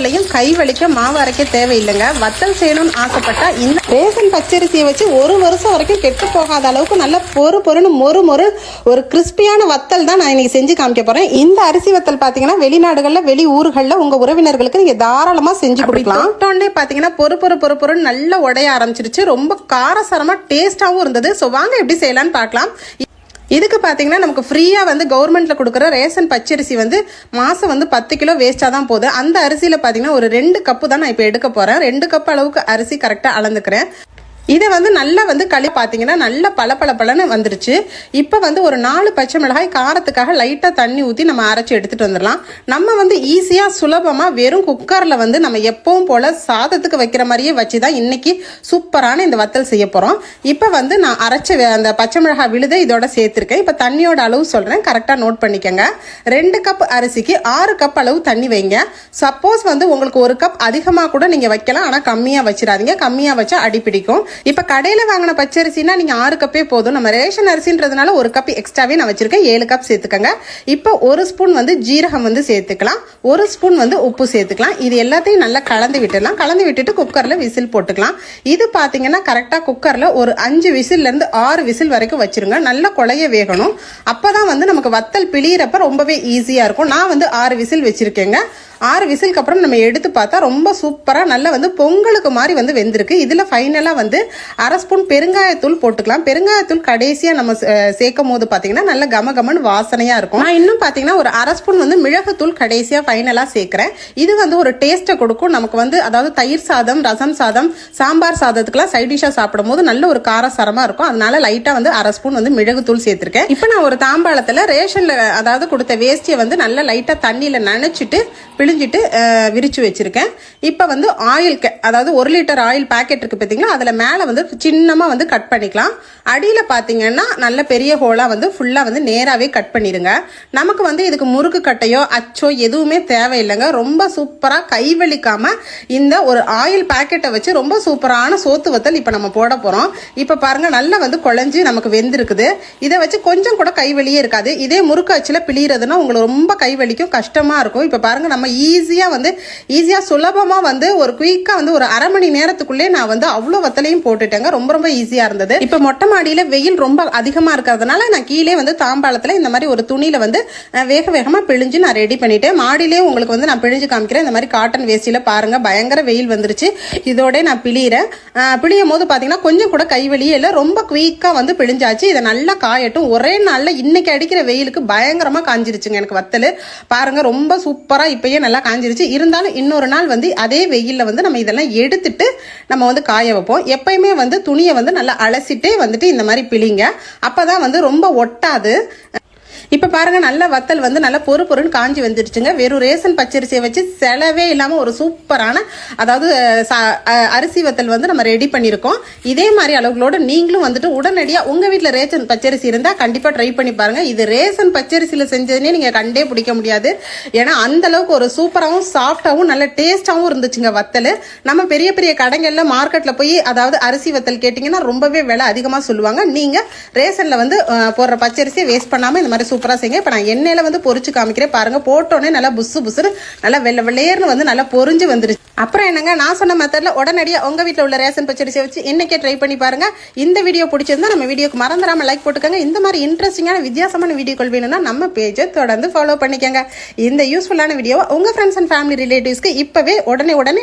குக்கர்லையும் கை வலிக்க மாவு அரைக்க தேவையில்லைங்க. வத்தல் செய்யணும்னு ஆசைப்பட்டா இந்த ரேஷன் பச்சரிசியை வச்சு ஒரு வருஷம் வரைக்கும் கெட்டு போகாத அளவுக்கு நல்ல பொறு பொறுன்னு மொறு மொறு ஒரு கிறிஸ்பியான வத்தல் தான் நான் இன்னைக்கு செஞ்சு காமிக்க போறேன். இந்த அரிசி வத்தல் பார்த்தீங்கன்னா வெளிநாடுகளில் வெளி ஊர்களில் உங்க உறவினர்களுக்கு நீங்க தாராளமா செஞ்சு கொடுக்கலாம். தொட்டோன்னே பார்த்தீங்கன்னா பொறு பொறு பொறு பொறுன்னு நல்லா உடைய ஆரம்பிச்சிருச்சு. ரொம்ப காரசாரமா டேஸ்டாவும் இருந்தது. ஸோ வாங்க எப்படி செய்யலாம்னு பார்க்கலாம். இதுக்கு பார்த்தீங்கன்னா நமக்கு ஃப்ரீயாக வந்து கவர்மெண்ட்டில் கொடுக்குற ரேஷன் பச்சரிசி வந்து மாதம் வந்து பத்து கிலோ வேஸ்ட்டாக தான் போகுது. அந்த அரிசியில் பார்த்தீங்கன்னா ஒரு ரெண்டு கப்பு தான் நான் இப்போ எடுக்க போகிறேன் ரெண்டு கப் அளவுக்கு அரிசி கரெக்டாக அளந்துக்கிறேன். இதை வந்து நல்லா வந்து களி பார்த்தீங்கன்னா நல்ல பல பல வந்துருச்சு. இப்போ வந்து ஒரு நாலு பச்சை மிளகாய் காரத்துக்காக லைட்டாக தண்ணி ஊற்றி நம்ம அரைச்சி எடுத்துகிட்டு வந்துடலாம். நம்ம வந்து ஈஸியாக சுலபமாக வெறும் குக்கரில் வந்து நம்ம எப்பவும் போல் சாதத்துக்கு வைக்கிற மாதிரியே வச்சு தான் இன்றைக்கி சூப்பரான இந்த வத்தல் செய்ய போகிறோம் இப்போ வந்து நான் அரைச்ச அந்த பச்சை மிளகாய் விழுதை இதோட சேர்த்துருக்கேன். இப்போ தண்ணியோட அளவு சொல்கிறேன் கரெக்டாக நோட் பண்ணிக்கோங்க. ரெண்டு கப் அரிசிக்கு ஆறு கப் அளவு தண்ணி வைங்க. சப்போஸ் வந்து உங்களுக்கு ஒரு கப் அதிகமாக கூட நீங்கள் வைக்கலாம். ஆனால் கம்மியாக வச்சிடாதீங்க. கம்மியாக வச்சா அடி பிடிக்கும். இப்போ கடையில் வாங்கின பச்சரிசினா நீங்கள் ஆறு கப்பே போதும். நம்ம ரேஷன் அரிசின்றதுனால ஒரு கப் எக்ஸ்ட்ராவே நான் வச்சுருக்கேன். ஏழு கப் சேர்த்துக்கோங்க. இப்போ ஒரு ஸ்பூன் வந்து ஜீரகம் வந்து சேர்த்துக்கலாம். ஒரு ஸ்பூன் வந்து உப்பு சேர்த்துக்கலாம். இது எல்லாத்தையும் நல்லா கலந்து விட்டுடலாம். கலந்து விட்டுட்டு குக்கரில் விசில் போட்டுக்கலாம். இது பார்த்தீங்கன்னா கரெக்டாக குக்கரில் ஒரு அஞ்சு விசில்லேருந்து ஆறு விசில் வரைக்கும் வச்சிருங்க. நல்லா குழைய வேகணும். அப்போ தான் வந்து நமக்கு வத்தல் பிழியிறப்ப ரொம்பவே ஈஸியாக இருக்கும். நான் வந்து ஆறு விசில் வச்சுருக்கேங்க. ஆறு விசிலுக்கு அப்புறம் நம்ம எடுத்து பார்த்தா ரொம்ப சூப்பராக நல்லா வந்து பொங்கலுக்கு மாதிரி வந்து வெந்திருக்கு. இதில் ஃபைனலாக வந்து அரை ஸ்பூன் பெருங்காயத்தூள் போட்டுக்கலாம். பெருங்காயத்தூள் கடைசியாக நம்ம சே- சேர்க்கும் போது பார்த்தீங்கன்னா நல்ல கம கமன்னு வாசனையாக இருக்கும். நான் இன்னும் பார்த்தீங்கன்னா ஒரு அரை ஸ்பூன் வந்து மிளகுத்தூள் கடைசியாக ஃபைனலாக சேர்க்குறேன். இது வந்து ஒரு டேஸ்ட்டை கொடுக்கும். நமக்கு வந்து அதாவது தயிர் சாதம் ரசம் சாதம் சாம்பார் சாதத்துக்குலாம் சைட் டிஷ்ஷாக சாப்பிடும்போது நல்ல ஒரு காரசாரமாக இருக்கும். அதனால லைட்டாக வந்து அரை ஸ்பூன் வந்து மிளகுத்தூள் சேர்த்துருக்கேன். இப்போ நான் ஒரு தாம்பாளத்தில் ரேஷனில் அதாவது கொடுத்த வேஸ்டியை வந்து நல்லா லைட்டாக தண்ணியில் நனைச்சிட்டு பிழிஞ்சிட்டு விரித்து வச்சுருக்கேன். இப்போ வந்து ஆயில் அதாவது ஒரு லிட்டர் ஆயில் பாக்கெட் இருக்குது பார்த்தீங்களா அதில் மேலே வந்து சின்னமாக வந்து கட் பண்ணிக்கலாம். அடியில் பார்த்தீங்கன்னா நல்ல பெரிய ஹோலாக வந்து ஃபுல்லாக வந்து நேராகவே கட் பண்ணிடுங்க நமக்கு வந்து இதுக்கு முறுக்கு கட்டையோ அச்சோ எதுவுமே தேவையில்லைங்க. ரொம்ப சூப்பராக கைவலிக்காம இந்த ஒரு ஆயில் பாக்கெட்டை வச்சு ரொம்ப சூப்பரான சோத்து வத்தல் இப்போ நம்ம போட போகிறோம் இப்போ பாருங்கள் நல்லா வந்து குழஞ்சி நமக்கு வெந்திருக்குது. இதை வச்சு கொஞ்சம் கூட கைவலியே இருக்காது. இதே முறுக்கு அச்சில் பிழிகிறதுனா உங்களுக்கு ரொம்ப கைவலிக்கும் கஷ்டமாக இருக்கும். இப்போ பாருங்க நம்ம ஈஸியாக வந்து ஈஸியாக சுலபமாக வந்து ஒரு குயிக்காக வந்து ஒரு அரை மணி நேரத்துக்குள்ளே நான் வந்து அவ்வளோ வத்தலையும் போட்டுட்டேங்க. ரொம்ப ரொம்ப ஈஸியாக இருந்தது. இப்போ மொட்டை மாடியில் வெயில் ரொம்ப அதிகமாக இருக்கிறதுனால நான் கீழே வந்து தாம்பாளத்தில் இந்த மாதிரி ஒரு துணியில் வந்து வேக வேகமாக பிழிஞ்சு நான் ரெடி பண்ணிட்டேன். மாடியிலே உங்களுக்கு வந்து நான் பிழிஞ்சு காமிக்கிறேன். இந்த மாதிரி காட்டன் வேஸ்டியில் பாருங்கள் பயங்கர வெயில் வந்துருச்சு. இதோட நான் பிழியிறேன் பிழியும் போது பார்த்தீங்கன்னா கொஞ்சம் கூட கைவெளியே இல்லை. ரொம்ப குயிக்காக வந்து பிழிஞ்சாச்சு. இதை நல்லா காயட்டும். ஒரே நாளில் இன்னைக்கு அடிக்கிற வெயிலுக்கு பயங்கரமாக காஞ்சிருச்சுங்க எனக்கு வத்தல். பாருங்கள் ரொம்ப சூப்பராக இப்பயே நல்லா நல்லா காஞ்சிருச்சு. இருந்தாலும் இன்னொரு நாள் வந்து அதே வெயிலில் வந்து நம்ம இதெல்லாம் எடுத்துட்டு நம்ம வந்து காய வைப்போம். எப்பயுமே வந்து துணியை வந்து நல்லா அலசிட்டே வந்துட்டு இந்த மாதிரி பிழிங்க. அப்போ தான் வந்து ரொம்ப ஒட்டாது. இப்போ பாருங்க நல்ல வத்தல் வந்து நல்லா பொறு பொருன்னு காஞ்சி வந்துடுச்சுங்க. வெறும் ரேசன் பச்சரிசியை வச்சு செலவே இல்லாமல் ஒரு சூப்பரான அதாவது சா- அரிசி வத்தல் வந்து நம்ம ரெடி பண்ணியிருக்கோம். இதே மாதிரி அளவுகளோட நீங்களும் வந்துட்டு உடனடியாக உங்கள் வீட்டில் ரேசன் பச்சரிசி இருந்தால் கண்டிப்பாக ட்ரை பண்ணி பாருங்கள் இது ரேசன் பச்சரிசியில் செஞ்சதுனே நீங்கள் கண்டே பிடிக்க முடியாது. ஏன்னா அந்த அளவுக்கு ஒரு சூப்பராகவும் சாஃப்டாகவும் நல்ல டேஸ்ட்டாகவும் இருந்துச்சுங்க வத்தல். நம்ம பெரிய பெரிய கடைகளில் மார்க்கெட்டில் போய் அதாவது அரிசி வத்தல் கேட்டிங்கன்னா ரொம்பவே விலை அதிகமாக சொல்லுவாங்க. நீங்கள் ரேசனில் வந்து போடுற பச்சரிசியை வேஸ்ட் பண்ணாமல் இந்த மாதிரி சூப்பராக செய்யுங்க. இப்போ நான் எண்ணெயில் வந்து பொறிச்சு காமிக்கிறேன். பாருங்கள் போட்டோன்னே நல்லா புசு புசுன்னு நல்லா வெள்ளை வெள்ளையர்னு வந்து நல்லா பொறிஞ்சு வந்துருச்சு. அப்புறம் என்னங்க நான் சொன்ன மெத்தடில் உடனடியாக உங்கள் வீட்டில் உள்ள ரேஷன் பச்சரிசியை வச்சு இன்னைக்கே ட்ரை பண்ணி பாருங்கள் இந்த வீடியோ பிடிச்சிருந்தா நம்ம வீடியோக்கு மறந்துடாமல் லைக் போட்டுக்கோங்க. இந்த மாதிரி இன்ட்ரெஸ்டிங்கான வித்தியாசமான வீடியோக்கள் வேணும்னா நம்ம பேஜை தொடர்ந்து ஃபாலோ பண்ணிக்கோங்க. இந்த யூஸ்ஃபுல்லான வீடியோவை உங்கள் ஃப்ரெண்ட்ஸ் அண்ட் ஃபேமிலி ரிலேட்டிவ்ஸ்க்கு இப்போவே உடனே உடனே